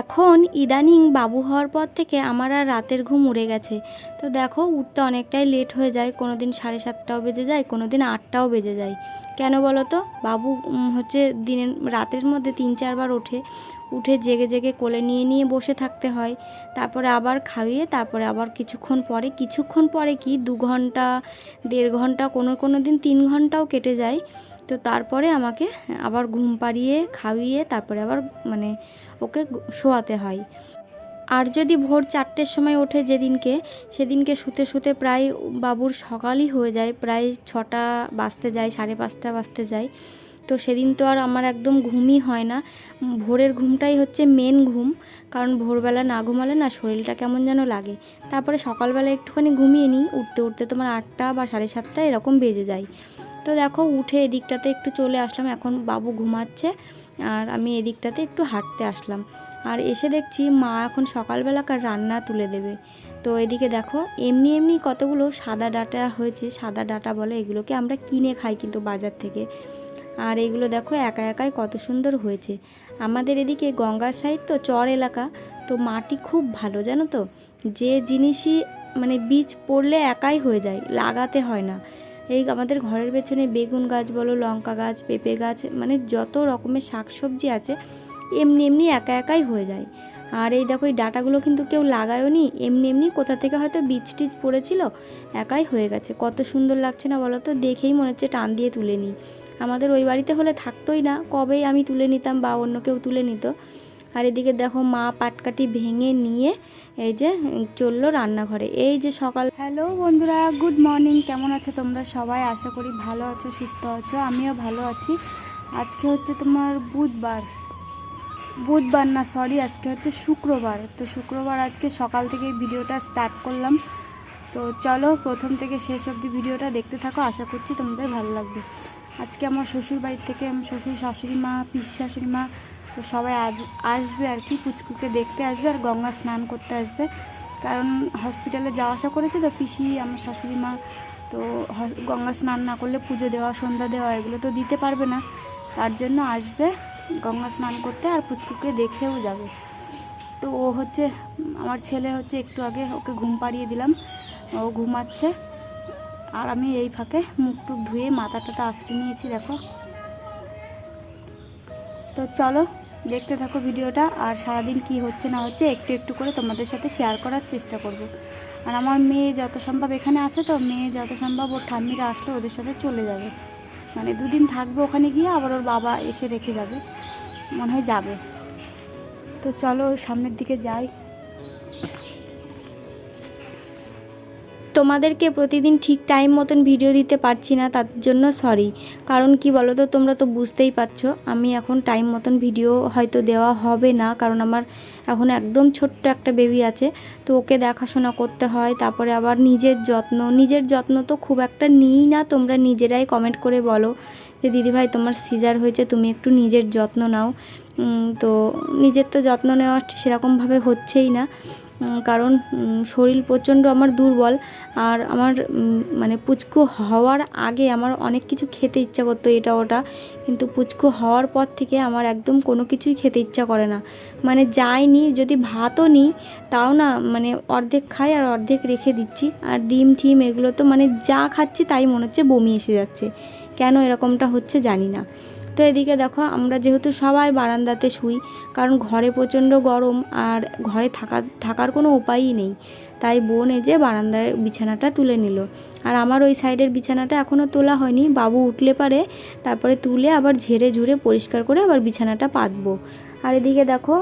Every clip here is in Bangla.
এখন ইদানিং বাবু হওয়ার পর থেকে আমার আর রাতের ঘুম উড়ে গেছে। তো দেখো, উঠতে অনেকটাই লেট হয়ে যায় কোনো দিন সাড়ে সাতটাও বেজে যায় কোনো দিন আটটাও বেজে যায়। কেন বলো তো? বাবু হচ্ছে দিনের, রাতের মধ্যে তিন চারবার ওঠে। উঠে জেগে জেগে কোলে নিয়ে নিয়ে বসে থাকতে হয়। তারপরে আবার খাইয়ে, তারপরে আবার কিছুক্ষণ পরে কিছুক্ষণ পরে কি, দু ঘণ্টা, দেড় ঘণ্টা, কোনো কোনো দিন তিন ঘন্টাও কেটে যায়। তো তারপরে আমাকে আবার ঘুম পাড়িয়ে, খাইয়ে, তারপরে আবার মানে ওকে শোয়াতে হয়। আর যদি ভোর চারটের সময় ওঠে যেদিনকে, সেদিনকে শুতে শুতে প্রায় বাবুর সকালই হয়ে যায়, প্রায় ছটা বাজতে যায়, সাড়ে পাঁচটা বাজতে যায়। তো সেদিন তো আর আমার একদম ঘুমই হয় না। ভোরের ঘুমটাই হচ্ছে মেন ঘুম, কারণ ভোরবেলা না ঘুমালে না শরীরটা কেমন যেন লাগে। তারপরে সকালবেলা একটুখানি ঘুমিয়ে নিই, উঠতে উঠতে তোমার আটটা বা সাড়ে সাতটা এরকম বেজে যায়। তো দেখো উঠে এদিকটাতে একটু চলে আসলাম, এখন বাবু ঘুমাচ্ছে আর আমি এদিকটাতে একটু হাঁটতে আসলাম। আর এসে দেখছি মা এখন সকালবেলাকার রান্না তুলে দেবে। তো এদিকে দেখো এমনি এমনি কতগুলো সাদা ডাটা হয়েছে, সাদা ডাটা বলে এগুলোকে আমরা কিনে খাই কিন্তু বাজার থেকে। আর এগুলো দেখো একা একাই কত সুন্দর হয়েছে। আমাদের এদিকে গঙ্গার সাইড তো চর এলাকা, তো মাটি খুব ভালো জানো তো? যে জিনিসই মানে বীজ পড়লে একাই হয়ে যায়, লাগাতে হয় না। এই আমাদের ঘরের পেছনে বেগুন গাছ বলো, লঙ্কা গাছ, পেঁপে গাছ মানে যত রকমের শাকসবজি আছে, এমনি এমনি একা একাই হয়ে যায়। আর এই দেখো, এই ডাটাগুলো কিন্তু কেউ লাগায়নি, এমনি এমনি কোথা থেকে হয়তো বীজ টিজ পড়েছিল, একাই হয়ে গেছে। কত সুন্দর লাগছে না বলো তো? দেখেই মনে হচ্ছে টান দিয়ে তুলে নিই। আমাদের ওই বাড়িতে হলে থাকতোই না, কবেই আমি তুলে নিতাম বা অন্য কেউ তুলে নিত। আর এদিকে দেখো মা পাটকাঠি ভেঙে নিয়ে এই যে চলল রান্নাঘরে। এই যে সকাল হ্যালো বন্ধুরা, গুড মর্নিং। কেমন আছো তোমরা সবাই? আশা করি ভালো আছো, সুস্থ আছো। আমিও ভালো আছি। আজকে হচ্ছে তোমার বুধবার। বুধবার না সরি আজকে হচ্ছে শুক্রবার। তো শুক্রবার আজকে সকাল থেকে ভিডিওটা স্টার্ট করলাম। তো চলো প্রথম থেকে শেষ অবধি ভিডিওটা দেখতে থাকো। আশা করছি তোমাদের ভালো লাগবে। আজকে আমার শ্বশুর বাড়ির থেকে আমার শ্বশুর শাশুড়ি মা, পিসি শাশুড়ি মা তো সবাই আজ আসবে আর কি, পুচকুকে দেখতে আসবে আর গঙ্গা স্নান করতে আসবে। কারণ হসপিটালে যাওয়া আসা করেছে তো পিসি, আমার শাশুড়ি মা, তো গঙ্গা স্নান না করলে পুজো দেওয়া, সন্ধ্যা দেওয়া এগুলো তো দিতে পারবে না। তার জন্য আসবে, গঙ্গা স্নান করতে আর পুচকুকে দেখেও যাবে। তো ও হচ্ছে, আমার ছেলে হচ্ছে একটু আগে ওকে ঘুম পাড়িয়ে দিলাম। ও ঘুমাচ্ছে আর আমি এই ফাঁকে মুখ টুক ধুয়ে মাথা টাটা আশ্রে নিয়েছি, দেখো। তো চলো দেখতে থাকো ভিডিওটা আর সারাদিন কি হচ্ছে না হচ্ছে একটু একটু করে তোমাদের সাথে শেয়ার করার চেষ্টা করব। আর আমার মেয়ে যত সম্ভব এখানে আছে তো, মেয়ে যত সম্ভব ওর ঠাম্মিরা আসলে ওদের সাথে চলে যাবে। মানে দুদিন থাকবে ওখানে গিয়ে, আবার ওর বাবা এসে রেখে যাবে। মনে হয় যাবে। তো চলো সামনের দিকে যাই। তোমাদেরকে প্রতিদিন ঠিক টাইম মতন ভিডিও দিতে পারছি না, তার জন্য সরি কারণ কি বলো তো তোমরা তো বুঝতেই পারছ, আমি এখন টাইম মতন ভিডিও হয়তো দেওয়া হবে না, কারণ আমার এখন একদম ছোট্ট একটা বেবি আছে, তো ওকে দেখাশোনা করতে হয়, তারপরে আবার নিজের যত্ন নিজের যত্ন তো খুব একটা নিই না, তোমরা নিজেরাই কমেন্ট করে বলো যে, দিদিভাই, তোমার সিজার হয়েছে, তুমি একটু নিজের যত্ন নাও। তো নিজের তো যত্ন নেওয়া সেরকমভাবে হচ্ছেই না। কারণ শরীর প্রচণ্ড আমার দুর্বল। আর আমার মানে পুচকু হওয়ার আগে আমার অনেক কিছু খেতে ইচ্ছা করতো এটা ওটা। কিন্তু পুচকু হওয়ার পর থেকে আমার একদম কোনো কিছুই খেতে ইচ্ছা করে না। মানে যাইনি যদি ভাতও নিই তাও না মানে অর্ধেক খাই আর অর্ধেক রেখে দিচ্ছি। আর ডিম টিম এগুলো তো মানে যা খাচ্ছি তাই মনে হচ্ছে বমি এসে যাচ্ছে। কেন এরকমটা হচ্ছে জানি না। তো এদিকে দেখো, আমরা যেহেতু সবাই বারান্দাতে শুই, কারণ ঘরে প্রচণ্ড গরম আর ঘরে থাকা, থাকার কোনো উপায়ই নেই। তাই বোন যে বারান্দার বিছানাটা তুলে নিল। আর আমার ওই সাইডের বিছানাটা এখনও তোলা হয়নি, বাবু উঠলে পারে, তারপরে তুলে আবার ঝেড়ে ঝুড়ে পরিষ্কার করে আবার বিছানাটা পাতবো। আর এদিকে দেখো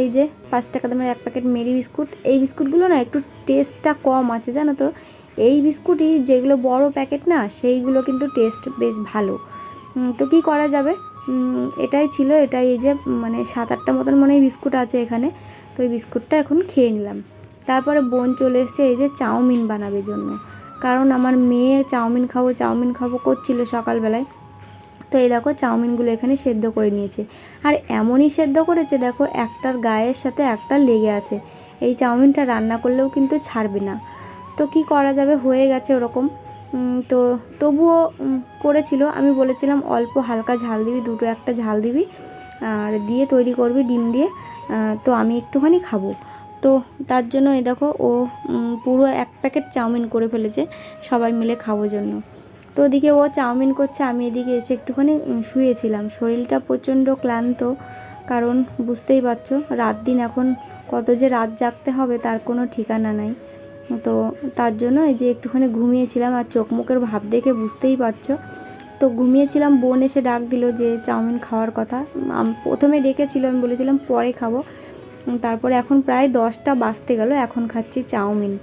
এই যে পাঁচ টাকা দামের এক প্যাকেট মেরি বিস্কুট, এই বিস্কুটগুলো না একটু টেস্টটা কম আছে জানো তো? এই বিস্কুটই যেগুলো বড় প্যাকেট না, সেইগুলো কিন্তু টেস্ট বেশ ভালো। তো কি করা যাবে? এটাই ছিল, এটাই এই যে মানে সাত আটটা মতন মনে হয় বিস্কুট আছে এখানে। তো এই বিস্কুটটা এখন খেয়ে নিলাম। তারপরে বোন চলে এসছে, এই যে চাউমিন বানাবে জন্য। কারণ আমার মেয়ে চাউমিন খাব চাউমিন খাব করছিল সকালবেলায়। তো এই দেখো, চাউমিনগুলো এখানে সেদ্ধ করে নিয়েছে। আর এমনই সেদ্ধ করেছে, দেখো, একটার গায়ের সাথে একটা লেগে আছে। এই চাউমিনটা রান্না করলেও কিন্তু ছাড়বে না। তো কি করা যাবে? হয়ে গেছে ওরকম। তো তবুও করেছিল। আমি বলেছিলাম, অল্প হালকা ঝাল দিবি, দুটো একটা ঝাল দিবি, আর দিয়ে তৈরি করবি ডিম দিয়ে তো আমি একটুখানি খাব। তো তার জন্য এই দেখো, ও পুরো এক প্যাকেট চাউমিন করে ফেলেছে, সবাই মিলে খাব জন্য। তো ওদিকে ও চাউমিন করছে, আমি এদিকে এসে একটুখানি শুয়েছিলাম। শরীরটা প্রচণ্ড ক্লান্ত, কারণ বুঝতেই পারছ, রাত দিন এখন কত যে রাত জাগতে হবে, তার কোনো ঠিকানা নাই। তো তার জন্য এই যে একটুখানি ঘুমিয়েছিলাম আর চোখ মুখের ভাব দেখে বুঝতেই পারছ। তো ঘুমিয়েছিলাম, বোন এসে ডাক দিল যে চাউমিন খাওয়ার কথা। প্রথমে ডেকেছিল, আমি বলেছিলাম পরে খাব। তারপরে এখন প্রায় দশটা বাজতে গেল, এখন খাচ্ছি চাউমিন।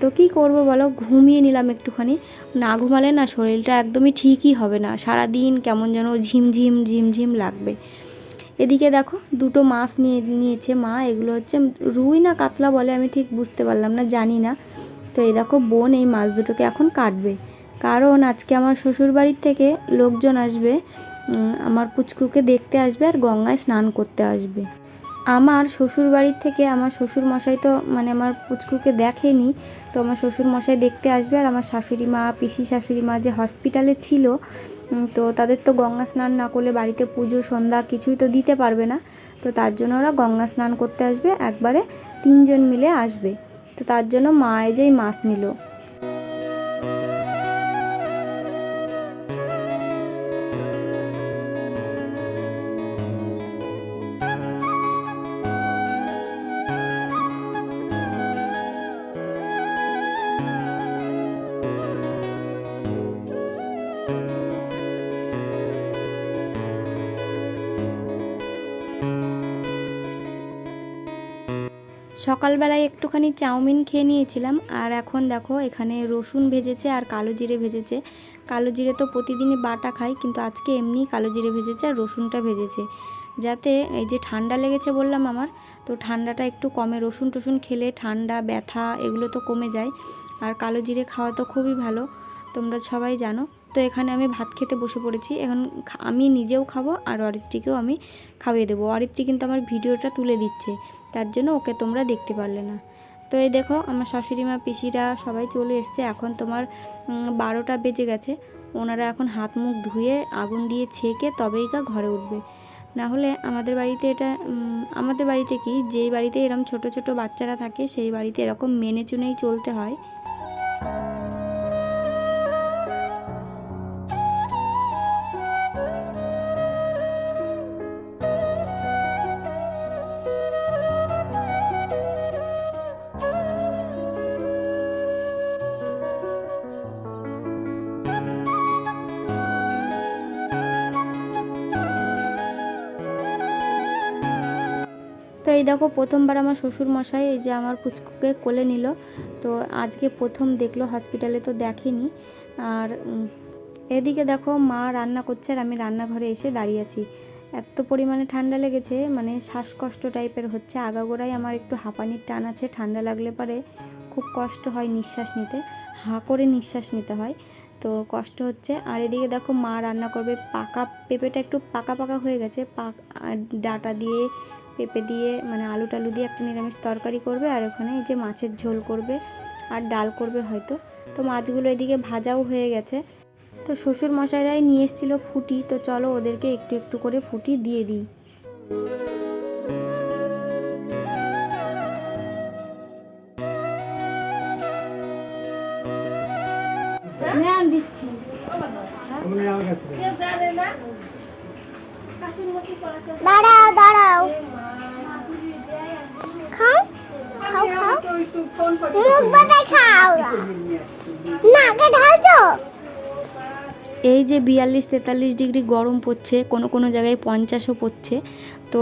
তো কি করব বলো, ঘুমিয়ে নিলাম একটুখানি। না ঘুমালে না শরীরটা একদমই ঠিকই হবে না। সারা দিন কেমন যেন ঝিমঝিম ঝিমঝিম লাগবে। এদিকে দেখো, দুটো মাছ নিয়ে, নিয়েছে মা, এগুলো হচ্ছে রুই না কাতলা বলে আমি ঠিক বুঝতে পারলাম না, জানি না। তো এই দেখো বোন এই মাছ দুটোকে এখন কাটবে। কারণ আজকে আমার শ্বশুর বাড়ির থেকে লোকজন আসবে আমার পুচকুকে দেখতে আসবে আর গঙ্গায় স্নান করতে আসবে। আমার শ্বশুর বাড়ির থেকে আমার শ্বশুর মশাই তো মানে আমার পুচকুকে দেখেনি, তো আমার শ্বশুর মশাই দেখতে আসবে আর আমার শাশুড়ি মা, পিসি শাশুড়ি মা যে হসপিটালে ছিল তো তাদের তো গঙ্গা স্নান না করলে বাড়িতে পুজো, সন্ধ্যা কিছুই তো দিতে পারবে না। তো তার জন্য ওরা গঙ্গা স্নান করতে আসবে, একবারে তিনজন মিলে আসবে। তো তার জন্য মা এই যেই মাছ নিল। সকালবেলায় একটুখানি চাউমিন খেয়ে নিয়েছিলাম। আর এখন দেখো, এখানে রসুন ভেজেছে আর কালো জিরে ভেজেছে। কালো জিরে তো প্রতিদিনই বাটা খাই, কিন্তু আজকে এমনি কালো জিরে ভেজেছে আর রসুনটা ভেজেছে। যাতে এই যে ঠান্ডা লেগেছে বললাম আমার, তো ঠান্ডাটা একটু কমে। রসুন টসুন খেলে ঠান্ডা, ব্যথা, এগুলো তো কমে যায়। আর কালো জিরে খাওয়া তো খুবই ভালো, তোমরা সবাই জানো। তো এখানে আমি ভাত খেতে বসে পড়েছি। এখন আমি নিজেও খাব আর অরিত্রীকেও আমি খাইয়ে দেবো। অরিত্রী কিন্তু আমার ভিডিওটা তুলে দিচ্ছে। তার জন্য ওকে তোমরা দেখতে পারলে না। তো এই দেখো, আমার শাশুড়ি মা, পিসিরা সবাই চলে এসছে। এখন তোমার বারোটা বেজে গেছে। ওনারা এখন হাত মুখ ধুয়ে আগুন দিয়ে ছেঁকে তবেই গা ঘরে উঠবে। না হলে আমাদের বাড়িতে এটা আমাদের বাড়িতে কি, যেই বাড়িতে এরকম ছোট ছোট বাচ্চারা থাকে, সেই বাড়িতে এরকম মেনে চুনেই চলতে হয়। তো এই দেখো, প্রথমবার আমার শ্বশুর মশাই এই যে আমার পুচকুকে কোলে নিল। তো আজকে প্রথম দেখল হসপিটালে তো দেখেনি। আর এদিকে দেখো, মা রান্না করছে আর আমি রান্নাঘরে এসে দাঁড়িয়ে আছি। এত পরিমাণে ঠান্ডা লেগেছে মানে শ্বাসকষ্ট টাইপের হচ্ছে। আগাগোড়ায় আমার একটু হাঁপানির টান আছে, ঠান্ডা লাগলে পরে খুব কষ্ট হয় নিঃশ্বাস নিতে। হাঁ করে নিঃশ্বাস নিতে হয়, তো কষ্ট হচ্ছে। আর এদিকে দেখো, মা রান্না করবে। পাকা পেঁপেটা একটু পাকা পাকা হয়ে গেছে। পাক ডাটা দিয়ে পেঁপে দিয়ে মানে আলু টালু দিয়ে একটা নিরামিষ তরকারি করবে আর ওখানে এই যে মাছের ঝোল করবে আর ডাল করবে হয়তো। তো মাছগুলো এদিকে ভাজাও হয়ে গেছে। তো শ্বশুর মশাইরাই নিয়ে এসেছিল ফুটি তো চলো ওদেরকে একটু একটু করে ফুটি দিয়ে দিই। দিচ্ছি। দাঁড়াও দাঁড়াও খাও খাও খাও। মুখ বাতায় খাও। নাকে ঢালছো? এই যে বিয়াল্লিশ তেতাল্লিশ ডিগ্রি গরম পড়ছে কোনো কোনো জায়গায় পঞ্চাশও পড়ছে তো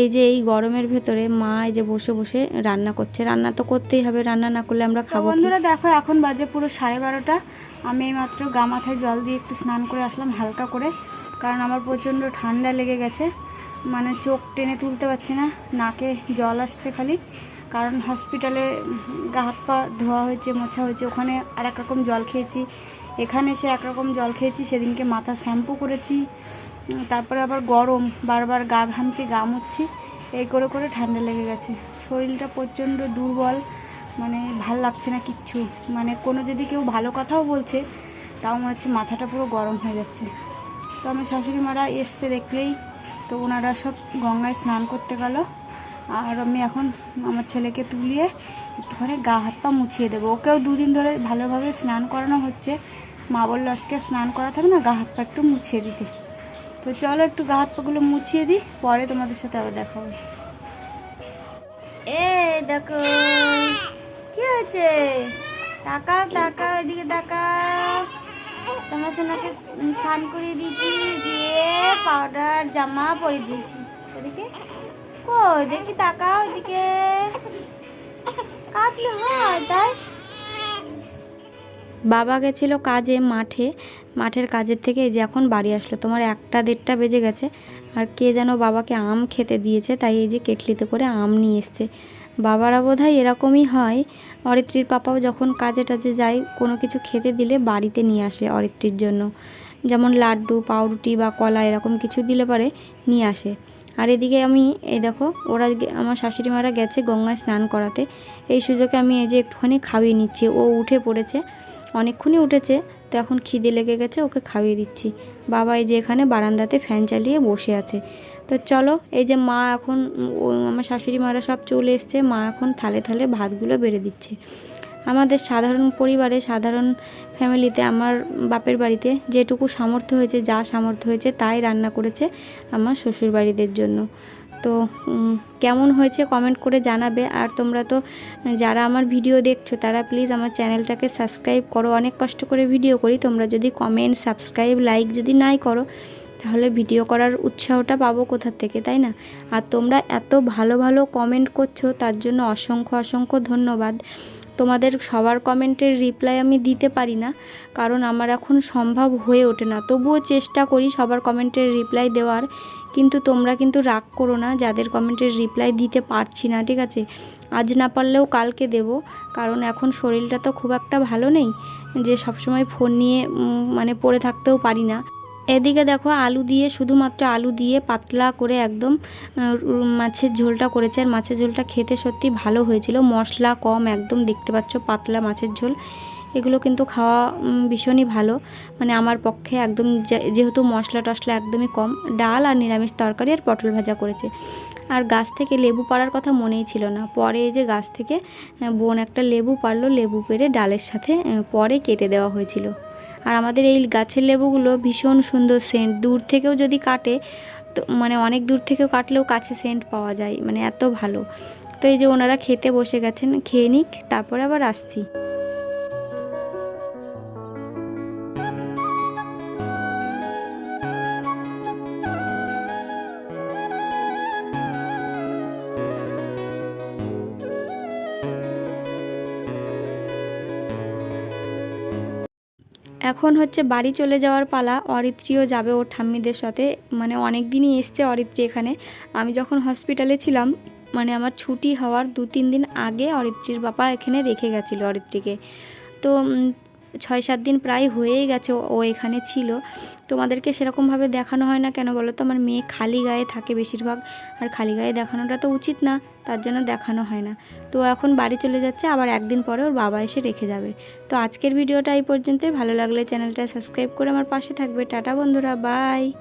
এই যে এই গরমের ভেতরে মা এই যে বসে বসে রান্না করছে। রান্না তো করতেই হবে রান্না না করলে আমরা খাব? বন্ধুরা দেখো এখন বাজে পুরো সাড়ে বারোটা। আমি এইমাত্র গা মাথায় জল দিয়ে একটু স্নান করে আসলাম হালকা করে কারণ আমার প্রচণ্ড ঠান্ডা লেগে গেছে। মানে চোখ টেনে তুলতে পারছি না নাকে জল আসছে খালি। কারণ হসপিটালে গা হাত পা ধোয়া হয়েছে, মোছা হয়েছে, ওখানে আর এক রকম জল খেয়েছি। এখানে এসে একরকম জল খেয়েছি, সেদিনকে মাথা শ্যাম্পু করেছি, তারপরে আবার গরম, বারবার গা ঘামছি, গা মুচ্ছি এই করে করে ঠান্ডা লেগে গেছে। শরীরটা প্রচণ্ড দুর্বল মানে ভালো লাগছে না কিচ্ছু। মানে কোনো যদি কেউ ভালো কথাও বলছে, তাও মনে হচ্ছে মাথাটা পুরো গরম হয়ে যাচ্ছে। তো আমার শাশুড়ি মারা এসছে দেখলেই, তো ওনারা সব গঙ্গায় স্নান করতে গেল। আর আমি এখন আমার ছেলেকে তুলিয়ে একটুখানি গা হাত পা মুছিয়ে দেবো। ওকেও দুদিন ধরে ভালোভাবে স্নান করানো হচ্ছে। মা বলল, আজকে স্নান করা থাকবে না, গা হাত পা একটু মুছিয়ে দিতে। তো চলো একটু গা হাত পাগুলো মুছিয়ে দিই, পরে তোমাদের সাথে আবার দেখা হবে। এ দেখো, কি হয়েছে? তাকাও তাকাও, এদিকে তাকাও। তোমার সোনাকে স্নান করিয়ে দিয়েছি, দিয়ে পাউডার জামা পরিয়ে দিয়েছি। ওদিকে দেখি তাকাও হয় বাবা গেছিল কাজে মাঠে, মাঠের কাজের থেকে এই যে এখন বাড়ি আসলো। তোমার একটা দেড়টা বেজে গেছে, আর কে যেন বাবাকে আম খেতে দিয়েছে, তাই এই যে কেটলিতে করে আম নিয়ে এসছে। বাবারা বোধ হয় এরকমই হয়। অরিত্রীর পাপাও যখন কাজে টাজে যায়, কোনো কিছু খেতে দিলে বাড়িতে নিয়ে আসে অরিত্রীর জন্য। যেমন লাড্ডু, পাউরুটি বা কলা, এরকম কিছু দিলে পরে নিয়ে আসে। আর এদিকে আমি, এই দেখো, ওরা আমার শাশুড়ি মারা গেছে গঙ্গায় স্নান করাতে। এই সুযোগে আমি এই যে একটুখানি খাইয়ে নিচ্ছি। ও উঠে পড়েছে, অনেকক্ষণই উঠেছে, তো এখন খিদে লেগে গেছে, ওকে খাইয়ে দিচ্ছি। বাবা এই যে এখানে বারান্দাতে ফ্যান চালিয়ে বসে আছে। তো চলো, এই যে মা এখন আমার শাশুড়ি মারা সব চলে এসছে, মা এখন থালে থালে ভাতগুলো বেড়ে দিচ্ছে। আমাদের সাধারণ পরিবারে, সাধারণ ফ্যামিলিতে, আমার বাপের বাড়িতে যেটুকু সামর্থ্য হয়েছে, যা সামর্থ্য হয়েছে, তাই রান্না করেছে আমার শ্বশুর বাড়িদের জন্য। তো কেমন হয়েছে কমেন্ট করে জানাবে। আর তোমরা তো যারা আমার ভিডিও দেখছ, তারা প্লিজ আমার চ্যানেলটাকে সাবস্ক্রাইব করো। অনেক কষ্ট করে ভিডিও করি। তোমরা যদি কমেন্ট সাবস্ক্রাইব লাইক যদি নাই করো, তাহলে ভিডিও করার উৎসাহটা পাবো কোথার থেকে, তাই না? আর তোমরা এত ভালো ভালো কমেন্ট করছ, তার জন্য অসংখ্য অসংখ্য ধন্যবাদ। তোমাদের সবার কমেন্টের রিপ্লাই আমি দিতে পারি না, কারণ আমার এখন সম্ভব হয়ে ওঠে না। তবুও চেষ্টা করি সবার কমেন্টের রিপ্লাই দেওয়ার, কিন্তু তোমরা কিন্তু রাগ করো না, যাদের কমেন্টের রিপ্লাই দিতে পারছি না, ঠিক আছে? আজ না পারলেও কালকে দেব, কারণ এখন শরীরটা তো খুব একটা ভালো নেই, যে সবসময় ফোন নিয়ে মানে পড়ে থাকতেও পারি না। এদিকে দেখো আলু দিয়ে, শুধুমাত্র আলু দিয়ে পাতলা করে একদম মাছের ঝোলটা করেছে। আর মাছের ঝোলটা খেতে সত্যি ভালো হয়েছিল। মশলা কম একদম, দেখতে পাচ্ছ পাতলা মাছের ঝোল। এগুলো কিন্তু খাওয়া ভীষণই ভালো। মানে আমার পক্ষে একদম যেহেতু মশলা টশলা একদমই কম, ডাল আর নিরামিষ তরকারি আর পটল ভাজা করেছে। আর গাছ থেকে লেবু পাড়ার কথা মনেই ছিল না। পরে যে গাছ থেকে বোন একটা লেবু পারল লেবু পেড়ে ডালের সাথে পরে কেটে দেওয়া হয়েছিল। আর আমাদের এই গাছের লেবুগুলো ভীষণ সুন্দর সেন্ট দূর থেকেও যদি কাটে, তো মানে অনেক দূর থেকেও কাটলেও কাছে সেন্ট পাওয়া যায় মানে এত ভালো। তো এই যে ওনারা খেতে বসে গেছেন, খেয়ে নিক, তারপরে আবার আসছি। এখন হচ্ছে বাড়ি চলে যাওয়ার পালা অরিত্রীও যাবে ওর ঠাম্মিদের সাথে। মানে অনেক দিনই এসছে অরিত্রী এখানে। আমি যখন হসপিটালে ছিলাম মানে আমার ছুটি হওয়ার দু তিন দিন আগে অরিত্রীর বাবা এখানে রেখে গেছিল অরিত্রীকে। তো ছয় সাত দিন প্রায় হয়েই গেছে ও- এখানে ছিল। তোমাদেরকে সেরকমভাবে দেখানো হয় না কেন বলো তো আমার মেয়ে খালি গায়ে থাকে বেশিরভাগ। আর খালি গায়ে দেখানোটা তো উচিত না, তার জন্য দেখানো হয় না। তো এখন বাড়ি চলে যাচ্ছে, আবার একদিন পরে ওর বাবা এসে রেখে যাবে। তো আজকের ভিডিওটা এই পর্যন্তই। ভালো লাগলে চ্যানেলটা সাবস্ক্রাইব করে আমার পাশে থাকবে। টাটা বন্ধুরা, বাই!